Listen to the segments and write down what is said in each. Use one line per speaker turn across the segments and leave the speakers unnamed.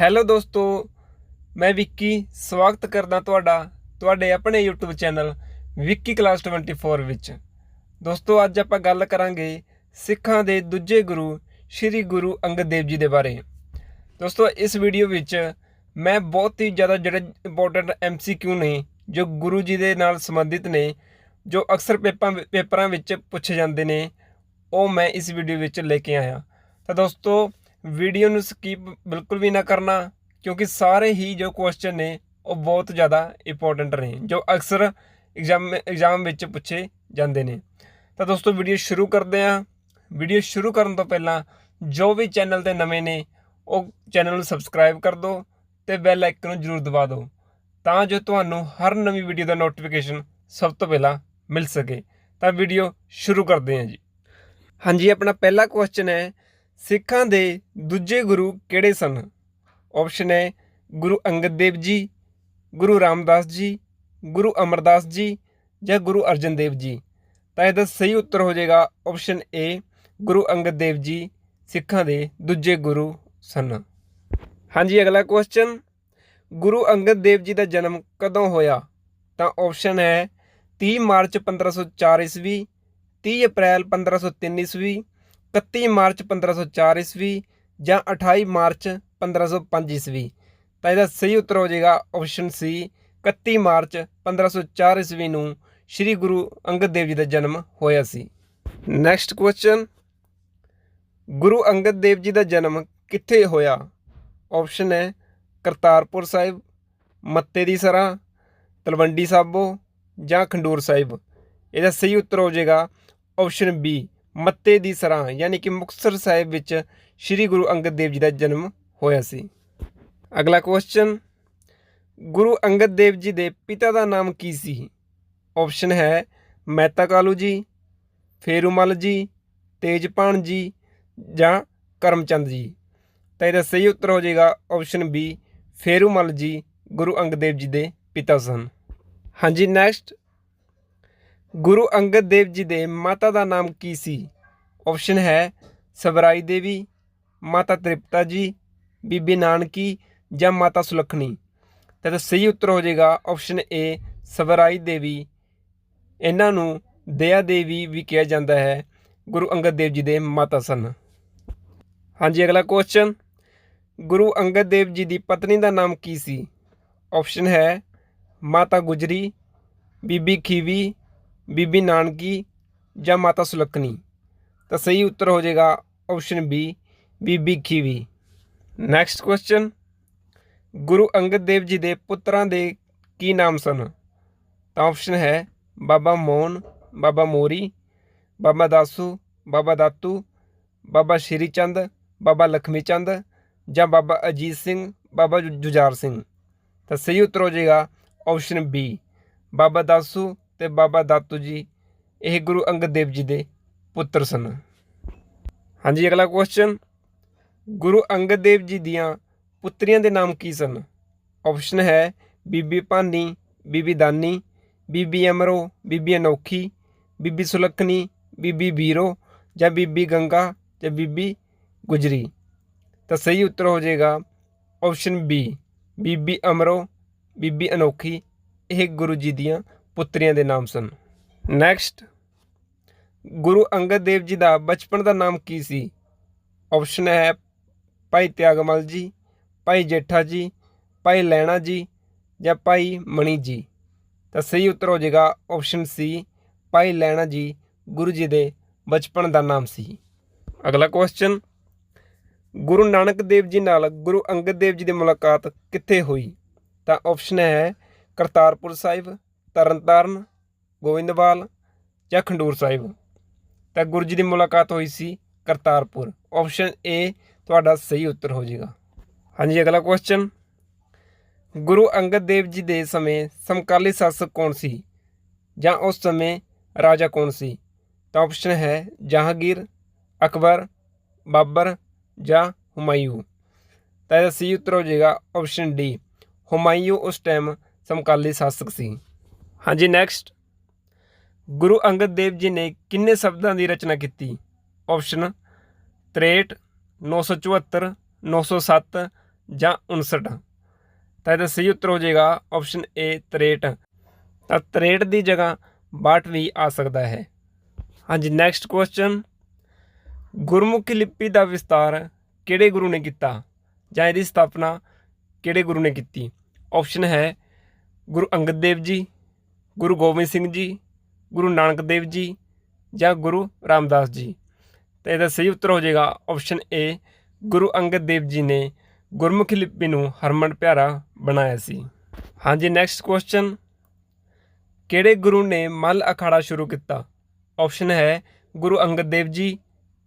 Hello ਦੋਸਤੋ, ਮੈਂ ਵਿੱਕੀ ਸਵਾਗਤ ਕਰਦਾ ਤੁਹਾਡਾ, ਤੁਹਾਡੇ ਆਪਣੇ YouTube ਚੈਨਲ ਵਿੱਕੀ ਕਲਾਸ 24 ਵਿੱਚ। ਦੋਸਤੋ, ਅੱਜ ਆਪਾਂ ਗੱਲ ਕਰਾਂਗੇ ਸਿੱਖਾਂ ਦੇ ਦੂਜੇ ਗੁਰੂ, ਸ੍ਰੀ ਗੁਰੂ ਅੰਗਦ ਦੇਵ ਜੀ ਦੇ ਬਾਰੇ। ਦੋਸਤੋ, ਇਸ ਵੀਡੀਓ ਵਿੱਚ ਮੈਂ ਬਹੁਤ ਹੀ ਜ਼ਿਆਦਾ ਜਿਹੜੇ ਇੰਪੋਰਟੈਂਟ MCQ ਨੇ, ਜੋ ਗੁਰੂ ਜੀ ਦੇ ਨਾਲ ਸੰਬੰਧਿਤ ਨੇ, ਜੋ ਅਕਸਰ ਪੇਪਰਾਂ ਪੇਪਰਾਂ ਵਿੱਚ ਪੁੱਛੇ ਜਾਂਦੇ ਨੇ, ਉਹ ਮੈਂ ਇਸ ਵੀਡੀਓ ਵਿੱਚ ਲੈ ਕੇ ਆਇਆ। ਤਾਂ ਦੋਸਤੋ ਵੀਡੀਓ ਨੂੰ ਸਕਿਪ ਬਿਲਕੁਲ ਵੀ ਨਾ ਕਰਨਾ, ਕਿਉਂਕਿ ਸਾਰੇ ਹੀ ਜੋ ਕੁਐਸਚਨ ਨੇ, ਉਹ ਬਹੁਤ ਜ਼ਿਆਦਾ ਇੰਪੋਰਟੈਂਟ ਨੇ ਜੋ ਅਕਸਰ ਐਗਜ਼ਾਮ ਐਗਜ਼ਾਮ ਵਿੱਚ ਪੁੱਛੇ ਜਾਂਦੇ ਨੇ। ਤਾਂ ਦੋਸਤੋ ਵੀਡੀਓ ਸ਼ੁਰੂ ਕਰਦੇ ਹਾਂ। ਵੀਡੀਓ ਸ਼ੁਰੂ ਕਰਨ ਤੋਂ ਪਹਿਲਾਂ, ਜੋ ਵੀ ਚੈਨਲ ਤੇ ਨਵੇਂ ਨੇ, ਉਹ ਚੈਨਲ ਨੂੰ ਸਬਸਕ੍ਰਾਈਬ ਕਰ ਦਿਓ ਤੇ ਬੈਲ ਆਈਕਨ ਨੂੰ ਜ਼ਰੂਰ ਦਬਾ ਦਿਓ, ਤਾਂ ਜੋ ਤੁਹਾਨੂੰ ਹਰ ਨਵੀਂ ਵੀਡੀਓ ਦਾ ਨੋਟੀਫਿਕੇਸ਼ਨ ਸਭ ਤੋਂ ਪਹਿਲਾਂ ਮਿਲ ਸਕੇ। ਤਾਂ ਵੀਡੀਓ ਸ਼ੁਰੂ ਕਰਦੇ ਹਾਂ ਜੀ। ਹਾਂਜੀ, ਆਪਣਾ ਪਹਿਲਾ ਕੁਐਸਚਨ ਹੈ ਸਿੱਖਾਂ ਦੇ ਦੂਜੇ ਗੁਰੂ ਕਿਹੜੇ ਸਨ? ਆਪਸ਼ਨ ਹੈ ਗੁਰੂ ਅੰਗਦ ਦੇਵ ਜੀ, ਗੁਰੂ ਰਾਮਦਾਸ ਜੀ, ਗੁਰੂ ਅਮਰਦਾਸ ਜੀ ਜਾਂ ਗੁਰੂ ਅਰਜਨ ਦੇਵ ਜੀ। ਤਾਂ ਇਹਦਾ ਸਹੀ ਉੱਤਰ ਹੋ ਜਾਏਗਾ ਆਪਸ਼ਨ ਏ ਗੁਰੂ ਅੰਗਦ ਦੇਵ ਜੀ, ਸਿੱਖਾਂ ਦੇ ਦੂਜੇ ਗੁਰੂ ਸਨ। ਹਾਂਜੀ, ਅਗਲਾ ਕੁਐਸਚਨ ਗੁਰੂ ਅੰਗਦ ਦੇਵ ਜੀ ਦਾ ਜਨਮ ਕਦੋਂ ਹੋਇਆ? ਤਾਂ ਆਪਸ਼ਨ ਹੈ 30 ਮਾਰਚ 1504 ਈਸਵੀ 30 ਅਪ੍ਰੈਲ 1503 ਈਸਵੀ 31 ਮਾਰਚ 1504 ਈਸਵੀ ਜਾਂ 28 ਮਾਰਚ 1505 ਈਸਵੀ। ਤਾਂ ਇਹਦਾ ਸਹੀ ਉੱਤਰ ਹੋ ਜਾਏਗਾ ਆਪਸ਼ਨ ਸੀ 31 ਮਾਰਚ 1504 ਈਸਵੀ ਨੂੰ ਸ੍ਰੀ ਗੁਰੂ ਅੰਗਦ ਦੇਵ ਜੀ ਦਾ ਜਨਮ ਹੋਇਆ ਸੀ। ਨੈਕਸਟ ਕੁਐਸਚਨ ਗੁਰੂ ਅੰਗਦ ਦੇਵ ਜੀ ਦਾ ਜਨਮ ਕਿੱਥੇ ਹੋਇਆ? ਆਪਸ਼ਨ ਹੈ ਕਰਤਾਰਪੁਰ ਸਾਹਿਬ, ਮੱਤੇ ਦੀ ਸਰਾਂ, ਤਲਵੰਡੀ ਸਾਬੋ ਜਾਂ ਖੰਡੂਰ ਸਾਹਿਬ। ਇਹਦਾ ਸਹੀ ਉੱਤਰ ਹੋ ਜਾਏਗਾ ਆਪਸ਼ਨ ਬੀ ਮੱਤੇ ਦੀ ਸਰਾਂ, ਯਾਨੀ ਕਿ ਮੁਕਤਸਰ ਸਾਹਿਬ ਵਿੱਚ ਸ੍ਰੀ ਗੁਰੂ ਅੰਗਦ ਦੇਵ ਜੀ ਦਾ ਜਨਮ ਹੋਇਆ ਸੀ। ਅਗਲਾ ਕੁਐਸਚਨ ਗੁਰੂ ਅੰਗਦ ਦੇਵ ਜੀ ਦੇ ਪਿਤਾ ਦਾ ਨਾਮ ਕੀ ਸੀ? ਆਪਸ਼ਨ ਹੈ ਮਹਿਤਾ ਕਾਲੂ ਜੀ, ਫੇਰੂਮਲ ਜੀ, ਤੇਜਪਾਨ ਜੀ ਜਾਂ ਕਰਮਚੰਦ ਜੀ। ਤਾਂ ਇਹਦਾ ਸਹੀ ਉੱਤਰ ਹੋ ਜਾਏਗਾ ਆਪਸ਼ਨ ਬੀ ਫੇਰੂਮਲ ਜੀ ਗੁਰੂ ਅੰਗਦ ਦੇਵ ਜੀ ਦੇ ਪਿਤਾ ਸਨ। ਹਾਂਜੀ ਨੈਕਸਟ ਗੁਰੂ ਅੰਗਦ ਦੇਵ ਜੀ ਦੇ ਮਾਤਾ ਦਾ ਨਾਮ ਕੀ ਸੀ? ਆਪਸ਼ਨ ਹੈ ਸਵਰਾਈ ਦੇਵੀ, ਮਾਤਾ ਤ੍ਰਿਪਤਾ ਜੀ, ਬੀਬੀ ਨਾਨਕੀ ਜਾਂ ਮਾਤਾ ਸੁਲੱਖਣੀ। ਤਾਂ ਇਹਦਾ ਸਹੀ ਉੱਤਰ ਹੋ ਜਾਏਗਾ ਆਪਸ਼ਨ ਏ ਸਵਰਾਈ ਦੇਵੀ। ਇਹਨਾਂ ਨੂੰ ਦਇਆ ਦੇਵੀ ਵੀ ਕਿਹਾ ਜਾਂਦਾ ਹੈ, ਗੁਰੂ ਅੰਗਦ ਦੇਵ ਜੀ ਦੇ ਮਾਤਾ ਸਨ। ਹਾਂਜੀ, ਅਗਲਾ ਕੁਐਸਚਨ ਗੁਰੂ ਅੰਗਦ ਦੇਵ ਜੀ ਦੀ ਪਤਨੀ ਦਾ ਨਾਮ ਕੀ ਸੀ? ਆਪਸ਼ਨ ਹੈ ਮਾਤਾ ਗੁਜਰੀ, ਬੀਬੀ ਖੀਵੀ ਬੀਬੀ ਨਾਨਕੀ ਜਾਂ ਮਾਤਾ ਸੁਲੱਖਣੀ। ਤਾਂ ਸਹੀ ਉੱਤਰ ਹੋ ਜਾਏਗਾ option B Bibi Khivi. Next question Guru Angad Dev ji ਦੇ ਪੁੱਤਰਾਂ ਦੇ ਕੀ ਨਾਮ ਸਨ? ਤਾਂ ਆਪਸ਼ਨ ਹੈ ਬਾਬਾ ਮੋਹਨ, ਬਾਬਾ ਮੋਰੀ, ਬਾਬਾ ਦਾਸੂ, ਬਾਬਾ ਦਾਤੂ, ਬਾਬਾ ਸ਼੍ਰੀ ਚੰਦ ਬਾਬਾ ਲਖਮੀ ਚੰਦ ਜਾਂ ਬਾਬਾ ਅਜੀਤ ਸਿੰਘ, ਬਾਬਾ ਜੁਝਾਰ ਸਿੰਘ। ਤਾਂ ਸਹੀ ਉੱਤਰ ਹੋ ਜਾਏਗਾ ਆਪਸ਼ਨ ਬੀ ਬਾਬਾ ਦਾਸੂ ਤੇ ਬਾਬਾ ਦਾਤੂ ਜੀ, ਇਹ ਗੁਰੂ ਅੰਗਦ ਦੇਵ ਜੀ ਦੇ ਪੁੱਤਰ ਸਨ। ਹਾਂਜੀ, ਅਗਲਾ ਕੁਐਸਚਨ ਗੁਰੂ ਅੰਗਦ ਦੇਵ ਜੀ ਦੀਆਂ ਪੁੱਤਰੀਆਂ ਦੇ ਨਾਮ ਕੀ ਸਨ? ਆਪਸ਼ਨ ਹੈ ਬੀਬੀ ਭਾਨੀ, ਬੀਬੀ ਦਾਨੀ, ਬੀਬੀ ਅਮਰੋ, ਬੀਬੀ ਅਨੋਖੀ, ਬੀਬੀ ਸੁਲੱਖਣੀ, ਬੀਬੀ ਵੀਰੋ ਜਾਂ ਬੀਬੀ ਗੰਗਾ ਜਾਂ ਬੀਬੀ ਗੁਜਰੀ। ਤਾਂ ਸਹੀ ਉੱਤਰ ਹੋ ਜਾਏਗਾ ਆਪਸ਼ਨ ਬੀ ਬੀਬੀ ਅਮਰੋ, ਬੀਬੀ ਅਨੋਖੀ, ਇਹ ਗੁਰੂ ਜੀ ਦੀਆਂ ਪੁੱਤਰੀਆਂ ਦੇ ਨਾਮ ਸਨ। ਨੈਕਸਟ ਗੁਰੂ ਅੰਗਦ ਦੇਵ ਜੀ ਦਾ ਬਚਪਨ ਦਾ ਨਾਮ ਕੀ ਸੀ? ਆਪਸ਼ਨ ਹੈ ਭਾਈ ਤਿਆਗਮਲ ਜੀ, ਭਾਈ ਜੇਠਾ ਜੀ, ਭਾਈ ਲੈਣਾ ਜੀ ਜਾਂ ਭਾਈ ਮਣੀ ਜੀ। ਤਾਂ ਸਹੀ ਉੱਤਰ ਹੋ ਜਾਏਗਾ ਆਪਸ਼ਨ ਸੀ ਭਾਈ ਲੈਣਾ ਜੀ, ਗੁਰੂ ਜੀ ਦੇ ਬਚਪਨ ਦਾ ਨਾਮ ਸੀ। ਅਗਲਾ ਕੁਐਸਚਨ ਗੁਰੂ ਨਾਨਕ ਦੇਵ ਜੀ ਨਾਲ ਗੁਰੂ ਅੰਗਦ ਦੇਵ ਜੀ ਦੀ ਮੁਲਾਕਾਤ ਕਿੱਥੇ ਹੋਈ? ਤਾਂ ਆਪਸ਼ਨ ਹੈ ਕਰਤਾਰਪੁਰ ਸਾਹਿਬ ਤਰਨਤਾਰਨ, ਗੋਇੰਦਵਾਲ ਜਾਂ ਖੰਡੂਰ ਸਾਹਿਬ। ਤਾਂ ਗੁਰੂ ਜੀ ਦੀ ਮੁਲਾਕਾਤ ਹੋਈ ਸੀ ਕਰਤਾਰਪੁਰ। ਆਪਸ਼ਨ ਏ ਤੁਹਾਡਾ ਸਹੀ ਉੱਤਰ ਹੋ ਜਾਏਗਾ। ਹਾਂਜੀ, ਅਗਲਾ ਕੁਐਸਚਨ ਗੁਰੂ ਅੰਗਦ ਦੇਵ ਜੀ ਦੇ ਸਮੇਂ ਸਮਕਾਲੀ ਸ਼ਾਸਕ ਕੌਣ ਸੀ? ਜਾਂ ਉਸ ਸਮੇਂ ਰਾਜਾ ਕੌਣ ਸੀ? ਤਾਂ ਆਪਸ਼ਨ ਹੈ ਜਹਾਂਗੀਰ, ਅਕਬਰ, ਬਾਬਰ ਜਾਂ ਹੁਮਾਯੂ। ਤਾਂ ਇਹਦਾ ਸਹੀ ਉੱਤਰ ਹੋ ਜਾਏਗਾ ਆਪਸ਼ਨ ਡੀ ਹੁਮਾਯੂ ਉਸ ਟਾਈਮ ਸਮਕਾਲੀ ਸ਼ਾਸਕ ਸੀ। ਹਾਂਜੀ ਨੈਕਸਟ ਗੁਰੂ ਅੰਗਦ ਦੇਵ ਜੀ ਨੇ ਕਿੰਨੇ ਸ਼ਬਦਾਂ ਦੀ ਰਚਨਾ ਕੀਤੀ? ਆਪਸ਼ਨ 63 974 907 ਜਾਂ 59 ਤਾਂ ਇਹਦਾ ਸਹੀ ਉੱਤਰ ਹੋ ਜਾਏਗਾ ਆਪਸ਼ਨ ਏ 63 ਤਾਂ 63 ਦੀ ਜਗ੍ਹਾ 62 ਵੀ ਆ ਸਕਦਾ ਹੈ। ਹਾਂਜੀ ਨੈਕਸਟ ਕੁਐਸਚਨ ਗੁਰਮੁਖੀ ਲਿਪੀ ਦਾ ਵਿਸਤਾਰ ਕਿਹੜੇ ਗੁਰੂ ਨੇ ਕੀਤਾ? ਜਾਂ ਇਹਦੀ ਸਥਾਪਨਾ ਕਿਹੜੇ ਗੁਰੂ ਨੇ ਕੀਤੀ? ਆਪਸ਼ਨ ਹੈ ਗੁਰੂ ਅੰਗਦ ਦੇਵ ਜੀ ਗੁਰੂ ਗੋਬਿੰਦ ਸਿੰਘ ਜੀ, ਗੁਰੂ ਨਾਨਕ ਦੇਵ ਜੀ ਜਾਂ ਗੁਰੂ ਰਾਮਦਾਸ ਜੀ। ਤਾਂ ਇਹਦਾ ਸਹੀ ਉੱਤਰ ਹੋ ਜਾਏਗਾ ਆਪਸ਼ਨ ਏ ਗੁਰੂ ਅੰਗਦ ਦੇਵ ਜੀ ਨੇ ਗੁਰਮੁਖੀ ਲਿਪੀ ਨੂੰ ਹਰਮਨ ਪਿਆਰਾ ਬਣਾਇਆ ਸੀ। ਹਾਂਜੀ ਨੈਕਸਟ ਕੁਐਸਚਨ ਕਿਹੜੇ ਗੁਰੂ ਨੇ ਮੱਲ ਅਖਾੜਾ ਸ਼ੁਰੂ ਕੀਤਾ? ਆਪਸ਼ਨ ਹੈ ਗੁਰੂ ਅੰਗਦ ਦੇਵ ਜੀ,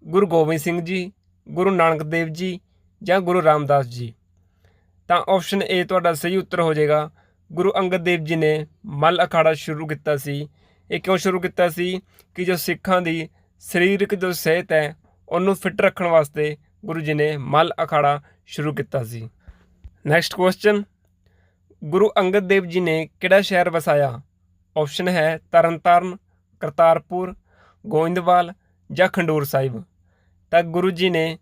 ਗੁਰੂ ਗੋਬਿੰਦ ਸਿੰਘ ਜੀ, ਗੁਰੂ ਨਾਨਕ ਦੇਵ ਜੀ ਜਾਂ ਗੁਰੂ ਰਾਮਦਾਸ ਜੀ। ਤਾਂ ਆਪਸ਼ਨ ਏ ਤੁਹਾਡਾ ਸਹੀ ਉੱਤਰ ਹੋ ਜਾਏਗਾ ਗੁਰੂ ਅੰਗਦ ਦੇਵ ਜੀ ਨੇ ਮੱਲ ਅਖਾੜਾ ਸ਼ੁਰੂ ਕੀਤਾ ਸੀ। ਇਹ ਕਿਉਂ ਸ਼ੁਰੂ ਕੀਤਾ ਸੀ ਕਿ ਜੋ ਸਿੱਖਾਂ ਦੀ ਸਰੀਰਕ ਜੋ ਸਿਹਤ ਹੈ, ਉਹਨੂੰ ਫਿੱਟ ਰੱਖਣ ਵਾਸਤੇ ਗੁਰੂ ਜੀ ਨੇ ਮੱਲ ਅਖਾੜਾ ਸ਼ੁਰੂ ਕੀਤਾ ਸੀ। ਨੈਕਸਟ ਕੁਐਸਚਨ ਗੁਰੂ ਅੰਗਦ ਦੇਵ ਜੀ ਨੇ ਕਿਹੜਾ ਸ਼ਹਿਰ ਵਸਾਇਆ? ਆਪਸ਼ਨ ਹੈ ਤਰਨਤਾਰਨ, ਕਰਤਾਰਪੁਰ, ਗੋਇੰਦਵਾਲ ਜਾਂ ਖੰਡੂਰ ਸਾਹਿਬ। ਤਾਂ ਗੁਰੂ ਜੀ ਨੇ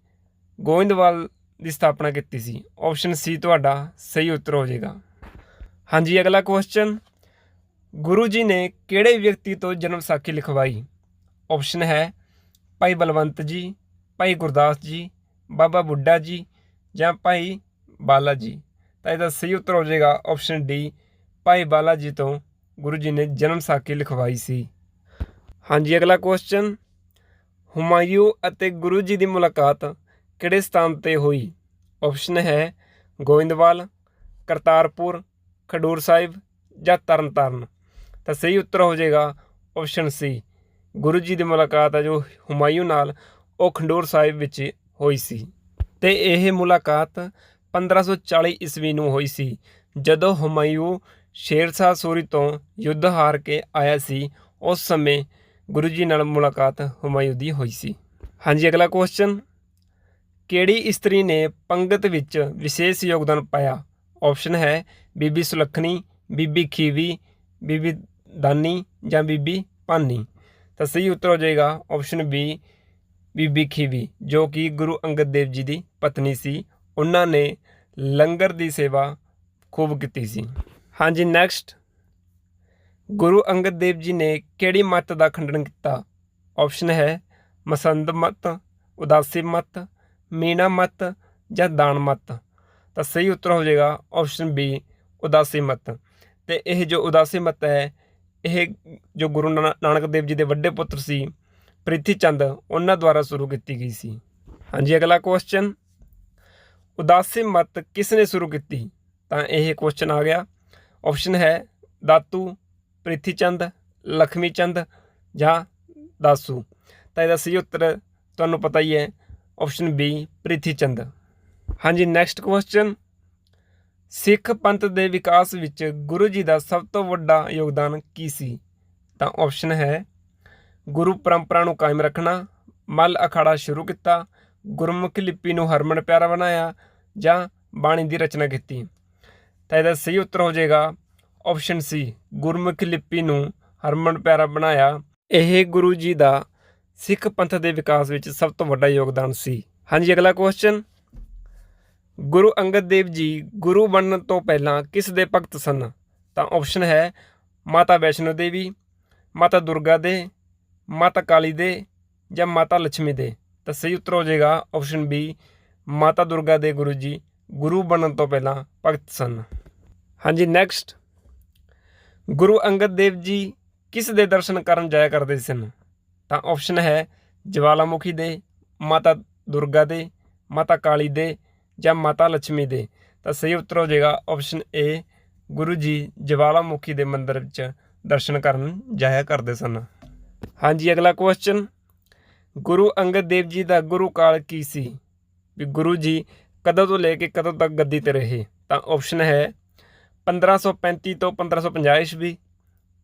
ਗੋਇੰਦਵਾਲ ਦੀ ਸਥਾਪਨਾ ਕੀਤੀ ਸੀ। ਆਪਸ਼ਨ ਸੀ ਤੁਹਾਡਾ ਸਹੀ ਉੱਤਰ ਹੋ ਜਾਏਗਾ। ਹਾਂਜੀ, ਅਗਲਾ ਕੁਐਸਚਨ ਗੁਰੂ ਜੀ ਨੇ ਕਿਹੜੇ ਵਿਅਕਤੀ ਤੋਂ ਜਨਮ ਸਾਖੀ ਲਿਖਵਾਈ? ਆਪਸ਼ਨ ਹੈ ਭਾਈ ਬਲਵੰਤ ਜੀ, ਭਾਈ ਗੁਰਦਾਸ ਜੀ, ਬਾਬਾ ਬੁੱਢਾ ਜੀ ਜਾਂ ਭਾਈ ਬਾਲਾ ਜੀ। ਤਾਂ ਇਹਦਾ ਸਹੀ ਉੱਤਰ ਹੋ ਜਾਏਗਾ ਆਪਸ਼ਨ ਡੀ ਭਾਈ ਬਾਲਾ ਜੀ ਤੋਂ ਗੁਰੂ ਜੀ ਨੇ ਜਨਮ ਸਾਖੀ ਲਿਖਵਾਈ ਸੀ। ਹਾਂਜੀ, ਅਗਲਾ ਕੁਐਸਚਨ ਹੁਮਾਯੂ ਅਤੇ ਗੁਰੂ ਜੀ ਦੀ ਮੁਲਾਕਾਤ ਕਿਹੜੇ ਸਥਾਨ ਤੇ ਹੋਈ? ਆਪਸ਼ਨ ਹੈ ਗੋਇੰਦਵਾਲ, ਕਰਤਾਰਪੁਰ ਖਡੂਰ ਸਾਹਿਬ ਜਾਂ ਤਰਨਤਾਰਨ? ਤਾਂ ਸਹੀ ਉੱਤਰ ਹੋ ਜਾਏਗਾ ਆਪਸ਼ਨ ਸੀ ਗੁਰੂ ਜੀ ਦੀ ਮੁਲਾਕਾਤ ਹੈ ਜੋ ਹੁਮਾਯੂ ਨਾਲ ਉਹ ਖੰਡੂਰ ਸਾਹਿਬ ਵਿੱਚ ਹੋਈ ਸੀ। ਤੇ ਇਹ ਮੁਲਾਕਾਤ 1540 ਈਸਵੀ ਨੂੰ ਹੋਈ ਸੀ, ਜਦੋਂ ਹੁਮਾਯੂ ਸ਼ੇਰਸ਼ਾਹ ਸੂਰੀ ਤੋਂ ਯੁੱਧ ਹਾਰ ਕੇ ਆਇਆ ਸੀ, ਉਸ ਸਮੇਂ ਗੁਰੂ ਜੀ ਨਾਲ ਮੁਲਾਕਾਤ ਹੁਮਾਯੂ ਦੀ ਹੋਈ ਸੀ। ਹਾਂਜੀ, ਅਗਲਾ ਕੁਐਸਚਨ ਕਿਹੜੀ ਇਸਤਰੀ ਨੇ ਪੰਗਤ ਵਿੱਚ ਵਿਸ਼ੇਸ਼ ਯੋਗਦਾਨ ਪਾਇਆ? ਆਪਸ਼ਨ ਹੈ ਬੀਬੀ ਸੁਲੱਖਣੀ, ਬੀਬੀ ਖੀਵੀ, ਬੀਬੀ ਦਾਨੀ ਜਾਂ ਬੀਬੀ ਭਾਨੀ। ਤਾਂ ਸਹੀ ਉੱਤਰ ਹੋ ਜਾਏਗਾ ਆਪਸ਼ਨ ਬੀ ਬੀਬੀ ਖੀਵੀ, ਜੋ ਕਿ ਗੁਰੂ ਅੰਗਦ ਦੇਵ ਜੀ ਦੀ ਪਤਨੀ ਸੀ। ਉਹਨਾਂ ਨੇ ਲੰਗਰ ਦੀ ਸੇਵਾ ਖੂਬ ਕੀਤੀ ਸੀ। ਹਾਂਜੀ ਨੈਕਸਟ ਗੁਰੂ ਅੰਗਦ ਦੇਵ ਜੀ ਨੇ ਕਿਹੜੀ ਮੱਤ ਦਾ ਖੰਡਨ ਕੀਤਾ? ਆਪਸ਼ਨ ਹੈ ਮਸੰਦ ਮਤ, ਉਦਾਸੀ ਮਤ, ਮੀਣਾ ਮਤ ਜਾਂ ਦਾਨ ਮਤ। ਤਾਂ ਸਹੀ ਉੱਤਰ ਹੋ ਜਾਏਗਾ ਆਪਸ਼ਨ ਬੀ ਉਦਾਸੀ ਮਤ। ਤੇ ਇਹ ਜੋ ਉਦਾਸੀ ਮਤ ਹੈ, ਇਹ ਜੋ ਗੁਰੂ ਨਾ- ਨਾਨਕ ਦੇਵ ਜੀ ਦੇ ਵੱਡੇ ਪੁੱਤਰ ਸੀ ਪ੍ਰਿਥੀ ਚੰਦ, ਉਹਨਾਂ ਦੁਆਰਾ ਸ਼ੁਰੂ ਕੀਤੀ ਗਈ ਸੀ। ਹਾਂਜੀ, ਅਗਲਾ ਕੁਐਸਚਨ ਉਦਾਸੀ ਮਤ ਕਿਸ ਨੇ ਸ਼ੁਰੂ ਕੀਤੀ? ਤਾਂ ਇਹ ਕੁਐਸਚਨ ਆ ਗਿਆ। ਆਪਸ਼ਨ ਹੈ ਦਾਤੂ ਪ੍ਰਿਥੀ ਚੰਦ, ਲਖਮੀ ਚੰਦ ਜਾਂ ਦਾਸੂ। ਤਾਂ ਇਹਦਾ ਸਹੀ ਉੱਤਰ ਤੁਹਾਨੂੰ ਪਤਾ ਹੀ ਹੈ ਆਪਸ਼ਨ ਬੀ ਪ੍ਰਿਥੀ ਚੰਦ। ਹਾਂਜੀ ਨੈਕਸਟ ਕੁਐਸਚਨ ਸਿੱਖ ਪੰਥ ਦੇ ਵਿਕਾਸ ਵਿੱਚ ਗੁਰੂ ਜੀ ਦਾ ਸਭ ਤੋਂ ਵੱਡਾ ਯੋਗਦਾਨ ਕੀ ਸੀ? ਤਾਂ ਆਪਸ਼ਨ ਹੈ ਗੁਰੂ ਪਰੰਪਰਾ ਨੂੰ ਕਾਇਮ ਰੱਖਣਾ, ਮੱਲ ਅਖਾੜਾ ਸ਼ੁਰੂ ਕੀਤਾ, ਗੁਰਮੁਖੀ ਲਿਪੀ ਨੂੰ ਹਰਮਨ ਪਿਆਰਾ ਬਣਾਇਆ ਜਾਂ ਬਾਣੀ ਦੀ ਰਚਨਾ ਕੀਤੀ। ਤਾਂ ਇਹਦਾ ਸਹੀ ਉੱਤਰ ਹੋ ਜਾਏਗਾ ਆਪਸ਼ਨ ਸੀ ਗੁਰਮੁਖੀ ਲਿਪੀ ਨੂੰ ਹਰਮਨ ਪਿਆਰਾ ਬਣਾਇਆ। ਇਹ ਗੁਰੂ ਜੀ ਦਾ ਸਿੱਖ ਪੰਥ ਦੇ ਵਿਕਾਸ ਵਿੱਚ ਸਭ ਤੋਂ ਵੱਡਾ ਯੋਗਦਾਨ ਸੀ। ਹਾਂਜੀ, ਅਗਲਾ ਕੁਐਸਚਨ ਗੁਰੂ ਅੰਗਦ ਦੇਵ ਜੀ ਗੁਰੂ ਬਣਨ ਤੋਂ ਪਹਿਲਾਂ ਕਿਸ ਦੇ ਭਗਤ ਸਨ? ਤਾਂ ਆਪਸ਼ਨ ਹੈ ਮਾਤਾ ਵੈਸ਼ਨੋ ਦੇਵੀ, ਮਾਤਾ ਦੁਰਗਾ ਦੇ, ਮਾਤਾ ਕਾਲੀ ਦੇ ਜਾਂ ਮਾਤਾ ਲక్ష్ਮੀ ਦੇ। ਤਾਂ ਸਹੀ ਉੱਤਰ ਹੋ ਜਾਏਗਾ ਆਪਸ਼ਨ ਬੀ ਮਾਤਾ ਦੁਰਗਾ ਦੇ ਗੁਰੂ ਜੀ ਗੁਰੂ ਬਣਨ ਤੋਂ ਪਹਿਲਾਂ ਭਗਤ ਸਨ। ਹਾਂਜੀ ਨੈਕਸਟ ਗੁਰੂ ਅੰਗਦ ਦੇਵ ਜੀ ਕਿਸ ਦੇ ਦਰਸ਼ਨ ਕਰਨ ਜਾਇਆ ਕਰਦੇ ਸਨ? ਤਾਂ ਆਪਸ਼ਨ ਹੈ ਜਵਾਲਾਮੁਖੀ ਦੇ, ਮਾਤਾ ਦੁਰਗਾ ਦੇ, ਮਾਤਾ ਕਾਲੀ ਦੇ ਜਾਂ ਮਾਤਾ ਲక్ష్ਮੀ ਦੇ, ਤਾਂ ਸਹੀ ਉੱਤਰ ਹੋ ਜਾਏਗਾ ਆਪਸ਼ਨ ਏ ਗੁਰੂ ਜੀ ਜਵਾਲਾਮੁਖੀ ਦੇ ਮੰਦਿਰ ਵਿੱਚ ਦਰਸ਼ਨ ਕਰਨ ਜਾਇਆ ਕਰਦੇ ਸਨ। ਹਾਂਜੀ, ਅਗਲਾ ਕੁਐਸਚਨ ਗੁਰੂ ਅੰਗਦ ਦੇਵ ਜੀ ਦਾ ਗੁਰੂ ਕਾਲ ਕੀ ਸੀ? ਵੀ ਗੁਰੂ ਜੀ ਕਦੋਂ ਤੋਂ ਲੈ ਕੇ ਕਦੋਂ ਤੱਕ ਗੱਦੀ ਤੇ ਰਹੇ? ਤਾਂ ਆਪਸ਼ਨ ਹੈ 1535 ਤੋਂ 1550 ਈਸਵੀ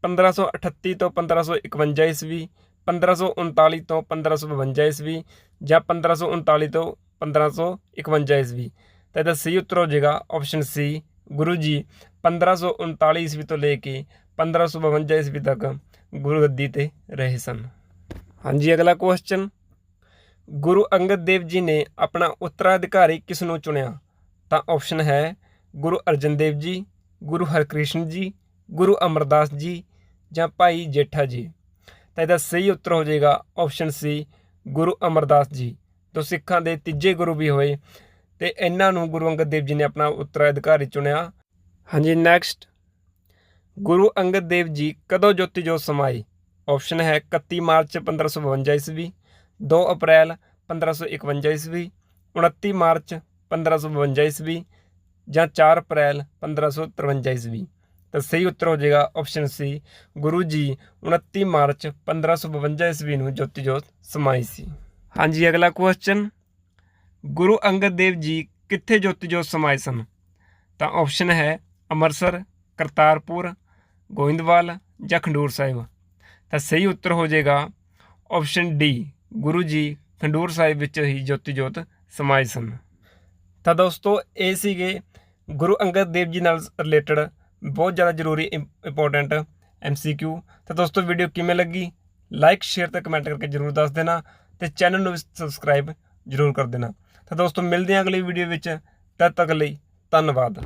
1538 ਤੋਂ 1551 ਈਸਵੀ 1539 ਤੋਂ 1552 ਈਸਵੀ ਜਾਂ 1539 ਤੋਂ 1551 ਈਸਵੀ। ਤਾਂ ਇਹਦਾ ਸਹੀ ਉੱਤਰ ਹੋ ਜਾਏਗਾ ਆਪਸ਼ਨ ਸੀ ਗੁਰੂ ਜੀ 1539 ਈਸਵੀ ਤੋਂ ਲੈ ਕੇ 1552 ਈਸਵੀ ਤੱਕ ਗੁਰੂ ਗੱਦੀ ਤੇ ਰਹੇ ਸਨ। ਹਾਂਜੀ, ਅਗਲਾ ਕੁਐਸਚਨ ਗੁਰੂ ਅੰਗਦ ਦੇਵ ਜੀ ਨੇ ਆਪਣਾ ਉੱਤਰਾਧਿਕਾਰੀ ਕਿਸ ਨੂੰ ਚੁਣਿਆ? ਤਾਂ ਆਪਸ਼ਨ ਹੈ ਗੁਰੂ ਅਰਜਨ ਦੇਵ ਜੀ, ਗੁਰੂ ਹਰਕ੍ਰਿਸ਼ਨ ਜੀ, ਗੁਰੂ ਅਮਰਦਾਸ ਜੀ ਜਾਂ ਭਾਈ ਜੇਠਾ ਜੀ। ਤਾਂ ਇਹਦਾ ਸਹੀ ਉੱਤਰ ਹੋ ਜਾਏਗਾ ਆਪਸ਼ਨ ਸੀ ਗੁਰੂ ਅਮਰਦਾਸ ਜੀ। ਜੋ ਸਿੱਖਾਂ ਦੇ ਤੀਜੇ ਗੁਰੂ ਵੀ ਹੋਏ ਤੇ ਇਹਨਾਂ ਨੂੰ ਗੁਰੂ ਅੰਗਦ ਦੇਵ ਜੀ ਨੇ ਆਪਣਾ ਉੱਤਰਾਧਿਕਾਰੀ ਚੁਣਿਆ। ਹਾਂਜੀ ਨੈਕਸਟ ਗੁਰੂ ਅੰਗਦ ਦੇਵ ਜੀ ਕਦੋਂ ਜੋਤੀ ਜੋਤ ਸਮਾਏ ਆਪਸ਼ਨ ਹੈ 31 ਮਾਰਚ 1552 ਈਸਵੀ 2 ਅਪ੍ਰੈਲ 1551 ਈਸਵੀ 29 ਮਾਰਚ 1552 ਈਸਵੀ ਜਾਂ 4 ਅਪ੍ਰੈਲ 1553 ਈਸਵੀ। ਤਾਂ ਸਹੀ ਉੱਤਰ ਹੋ ਜਾਏਗਾ ਆਪਸ਼ਨ ਸੀ ਗੁਰੂ ਜੀ 29 ਮਾਰਚ 1552 ਈਸਵੀ ਨੂੰ ਜੋਤੀ ਜੋਤ ਸਮਾਈ ਸੀ। ਹਾਂਜੀ, ਅਗਲਾ ਕੁਐਸਚਨ ਗੁਰੂ ਅੰਗਦ ਦੇਵ ਜੀ ਕਿੱਥੇ ਜੋਤੀ ਜੋਤ ਸਮਾਏ ਸਨ? ਤਾਂ ਆਪਸ਼ਨ ਹੈ ਅੰਮ੍ਰਿਤਸਰ, ਕਰਤਾਰਪੁਰ, ਗੋਇੰਦਵਾਲ ਜਾਂ ਖੰਡੂਰ ਸਾਹਿਬ। ਤਾਂ ਸਹੀ ਉੱਤਰ ਹੋ ਜਾਏਗਾ ਆਪਸ਼ਨ ਡੀ ਗੁਰੂ ਜੀ ਖੰਡੂਰ ਸਾਹਿਬ ਵਿੱਚ ਹੀ ਜੋਤੀ ਜੋਤ ਸਮਾਏ ਸਨ। ਤਾਂ ਦੋਸਤੋ, ਇਹ ਸੀਗੇ ਗੁਰੂ ਅੰਗਦ ਦੇਵ ਜੀ ਨਾਲ ਰਿਲੇਟਡ ਬਹੁਤ ਜ਼ਿਆਦਾ ਜ਼ਰੂਰੀ ਇੰਪੋਰਟੈਂਟ ਐਮਸੀਕਿਊ ਤਾਂ ਦੋਸਤੋ ਵੀਡੀਓ ਕਿਵੇਂ ਲੱਗੀ? ਲਾਈਕ ਸ਼ੇਅਰ ਤੇ ਕਮੈਂਟ ਕਰਕੇ ਜ਼ਰੂਰ ਦੱਸ ਦੇਣਾ। ਤੇ ਚੈਨਲ ਨੂੰ ਵੀ ਸਬਸਕ੍ਰਾਈਬ ਜ਼ਰੂਰ ਕਰ ਦੇਣਾ। ਤਾਂ ਦੋਸਤੋ, ਮਿਲਦੇ ਹਾਂ ਅਗਲੀ ਵੀਡੀਓ ਵਿੱਚ। ਤਦ ਤੱਕ ਲਈ ਧੰਨਵਾਦ।